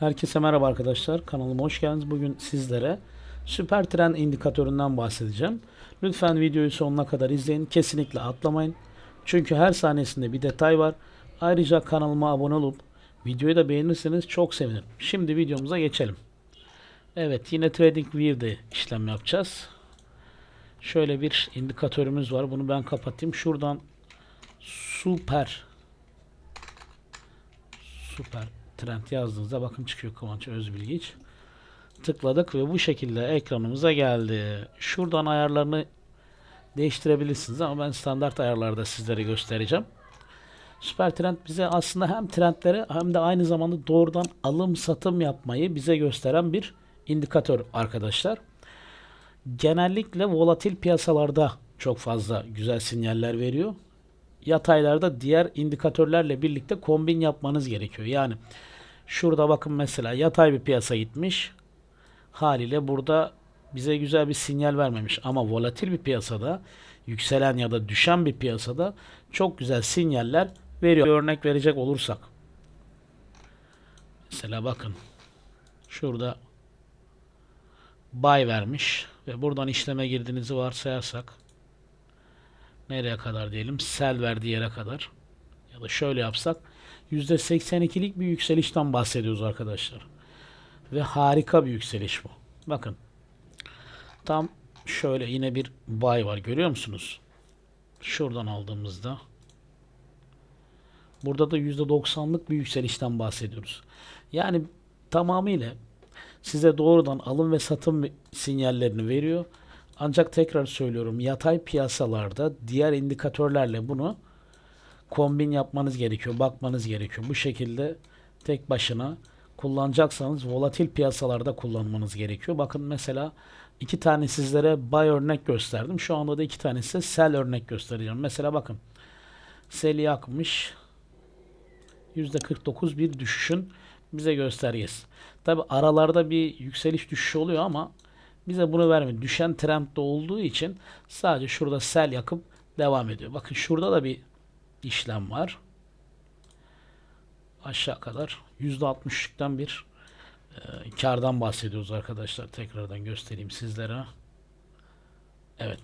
Herkese merhaba arkadaşlar. Kanalıma hoş geldiniz. Bugün sizlere süper tren indikatöründen bahsedeceğim. Lütfen videoyu sonuna kadar izleyin. Kesinlikle atlamayın. Çünkü her sahnesinde bir detay var. Ayrıca kanalıma abone olup videoyu da beğenirseniz çok sevinirim. Şimdi videomuza geçelim. Evet yine TradingView'de işlem yapacağız. Şöyle bir indikatörümüz var. Bunu ben kapatayım. Şuradan süper süper trend yazdığınızda bakın çıkıyor Kıvanç Özbilgiç. Tıkladık ve bu şekilde ekranımıza geldi. Şuradan ayarlarını değiştirebilirsiniz ama ben standart ayarlarda sizlere göstereceğim. Süper Trend bize aslında hem trendleri hem de aynı zamanda doğrudan alım satım yapmayı bize gösteren bir indikatör arkadaşlar. Genellikle volatil piyasalarda çok fazla güzel sinyaller veriyor. Yataylarda diğer indikatörlerle birlikte kombin yapmanız gerekiyor. Yani şurada bakın mesela yatay bir piyasa gitmiş. Haliyle burada bize güzel bir sinyal vermemiş ama volatil bir piyasada yükselen ya da düşen bir piyasada çok güzel sinyaller veriyor. Bir örnek verecek olursak mesela bakın şurada buy vermiş ve buradan işleme girdiğinizi varsayarsak nereye kadar diyelim sell verdiği yere kadar ya da şöyle yapsak %82'lik bir yükselişten bahsediyoruz arkadaşlar. Ve harika bir yükseliş bu. Bakın. Tam şöyle yine bir buy var görüyor musunuz? Şuradan aldığımızda burada da %90'lık bir yükselişten bahsediyoruz. Yani tamamıyla size doğrudan alım ve satım sinyallerini veriyor. Ancak tekrar söylüyorum yatay piyasalarda diğer indikatörlerle bunu kombin yapmanız gerekiyor, bakmanız gerekiyor. Bu şekilde tek başına kullanacaksanız volatil piyasalarda kullanmanız gerekiyor. Bakın mesela iki tane sizlere buy örnek gösterdim. Şu anda da iki tane size sell örnek göstereceğim. Mesela bakın sell yakmış %49 bir düşüşün bize göstergesi. Tabi aralarda bir yükseliş düşüş oluyor ama bize bunu vermiyor. Düşen trendde olduğu için sadece şurada sell yakıp devam ediyor. Bakın şurada da bir işlem var. Aşağı kadar %60'lıktan bir e, kardan bahsediyoruz arkadaşlar. Tekrardan göstereyim sizlere. Evet.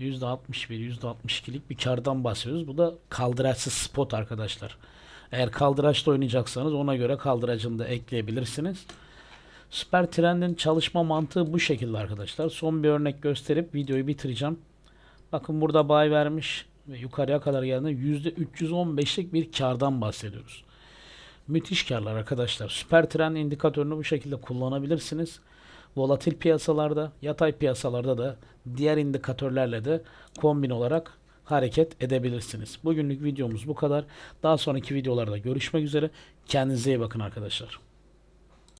%61, %62'lik bir kardan bahsediyoruz. Bu da kaldıraçsız spot arkadaşlar. Eğer kaldıraçta oynayacaksanız ona göre kaldıracını da ekleyebilirsiniz. Süper Trend'in çalışma mantığı bu şekilde arkadaşlar. Son bir örnek gösterip videoyu bitireceğim. Bakın burada buy vermiş ve yukarıya kadar geldiğinde %315'lik bir kardan bahsediyoruz. Müthiş karlar arkadaşlar. Süper Trend indikatörünü bu şekilde kullanabilirsiniz. Volatil piyasalarda, yatay piyasalarda da diğer indikatörlerle de kombin olarak hareket edebilirsiniz. Bugünlük videomuz bu kadar. Daha sonraki videolarda görüşmek üzere. Kendinize iyi bakın arkadaşlar.